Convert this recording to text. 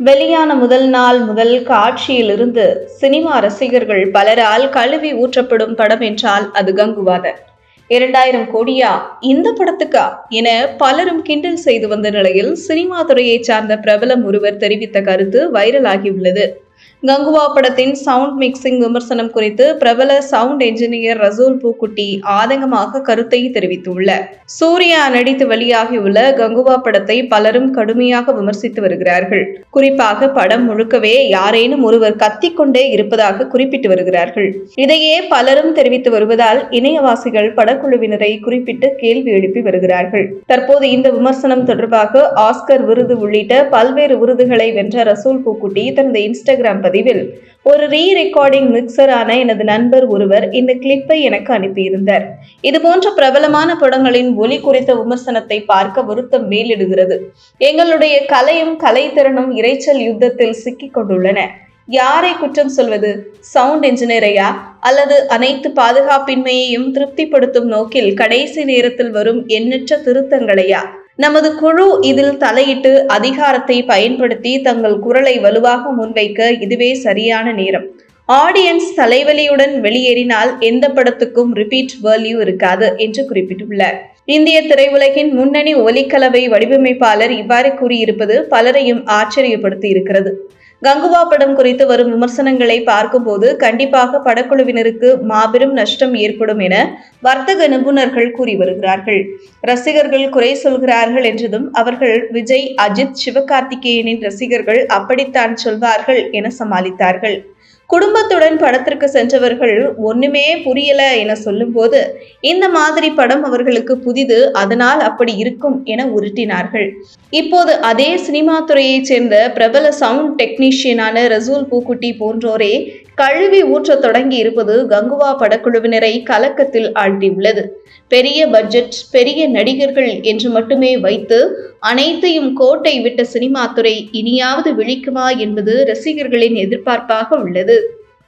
வெளியான முதல் நாள் முதல் காட்சியிலிருந்து சினிமா ரசிகர்கள் பலரால் கழுவி ஊற்றப்படும் படம் என்றால் அது கங்குவாதன். இரண்டாயிரம் கோடியா? இந்த படத்துக்கா? என பலரும் கிண்டல் செய்து வந்த நிலையில் சினிமா துறையைச் சார்ந்த பிரபலம் ஒருவர் தெரிவித்த கருத்து வைரலாகியுள்ளது கங்குவா படத்தின் சவுண்ட் மிக்சிங் விமர்சனம் குறித்து பிரபல சவுண்ட் என்ஜினியர் ரசூல் பூக்குட்டி ஆதங்கமாக கருத்தை தெரிவித்துள்ளார் சூர்யா நடித்து வெளியாகியுள்ள கங்குவா படத்தை பலரும் கடுமையாக விமர்சித்து வருகிறார்கள். குறிப்பாக படம் முழுக்கவே யாரேனும் ஒருவர் கத்திக்கொண்டே இருப்பதாக குறிப்பிட்டு வருகிறார்கள். இதையே பலரும் தெரிவித்து வருவதால் இணையவாசிகள் படக்குழுவினரை குறிப்பிட்டு கேள்வி எழுப்பி வருகிறார்கள். தற்போது இந்த விமர்சனம் தொடர்பாக ஆஸ்கர் விருது உள்ளிட்ட பல்வேறு விருதுகளை வென்ற ரசூல் பூக்குட்டி தனது இன்ஸ்டாகிராம் பதிவில் ஒரு ரீ ரெக்கார்டிங் மிக்சரான எனது நண்பர் ஒருவர் இந்த கிளிப்பை எனக்கு அனுப்பியிருந்தார். இது போன்ற பிரபலமான படங்களின் ஒலி குறித்த விமர்சனத்தை பார்க்க வருத்தம் மேலிடுகிறது. எங்களுடைய கலையும் கலைத்திறனும் இறைச்சல் யுத்தத்தில் சிக்கிக் கொண்டுள்ளன. யாரை குற்றம் சொல்வது? சவுண்ட் இன்ஜினியரையா அல்லது அனைத்து பாதுகாப்பின்மையையும் திருப்திப்படுத்தும் நோக்கில் கடைசி நேரத்தில் வரும் எண்ணற்ற திருத்தங்களையா நமது குழு இதில் தலையிட்டு அதிகாரத்தை பயன்படுத்தி தங்கள் குரலை வலுவாக முன்வைக்க இதுவே சரியான நேரம். ஆடியன்ஸ் தலைவலியுடன் வெளியேறினால் எந்த படத்துக்கும் ரிப்பீட் வேல்யூ இருக்காது என்று குறிப்பிட்டுள்ளார். இந்திய திரையுலகின் முன்னணி ஒலிக்கலவை வடிவமைப்பாளர் இவ்வாறு கூறியிருப்பது பலரையும் ஆச்சரியப்படுத்தி இருக்கிறது கங்குவா படம் குறித்து வரும் விமர்சனங்களை பார்க்கும்போது கண்டிப்பாக படக்குழுவினருக்கு மாபெரும் நஷ்டம் ஏற்படும் என வர்த்தக நிபுணர்கள் கூறி வருகிறார்கள். ரசிகர்கள் குறை சொல்கிறார்கள் என்றதும் அவர்கள் விஜய் அஜித் சிவகார்த்திகேயனின் ரசிகர்கள் அப்படித்தான் சொல்வார்கள் என சமாளித்தார்கள். குடும்பத்துடன் படத்திற்கு சென்றவர்கள் ஒண்ணுமே புரியல என சொல்லும்போது இந்த மாதிரி படம் அவர்களுக்கு புதிது அதனால் அப்படி இருக்கும் என உருட்டினார்கள். இப்போது அதே சினிமா துறையைச் சேர்ந்த பிரபல சவுண்ட் டெக்னீஷியனான ரசூல் பூக்குட்டி போன்றோரே கழுவி ஊற்றத் தொடங்கி இருப்பது கங்குவா படக்குழுவினரை கலக்கத்தில் ஆழ்த்தியுள்ளது. பெரிய பட்ஜெட் பெரிய நடிகர்கள் என்று மட்டுமே வைத்து அனைத்தையும் கோட்டை விட்ட சினிமா துறை இனியாவது விழிக்குமா என்பது ரசிகர்களின் எதிர்பார்ப்பாக உள்ளது.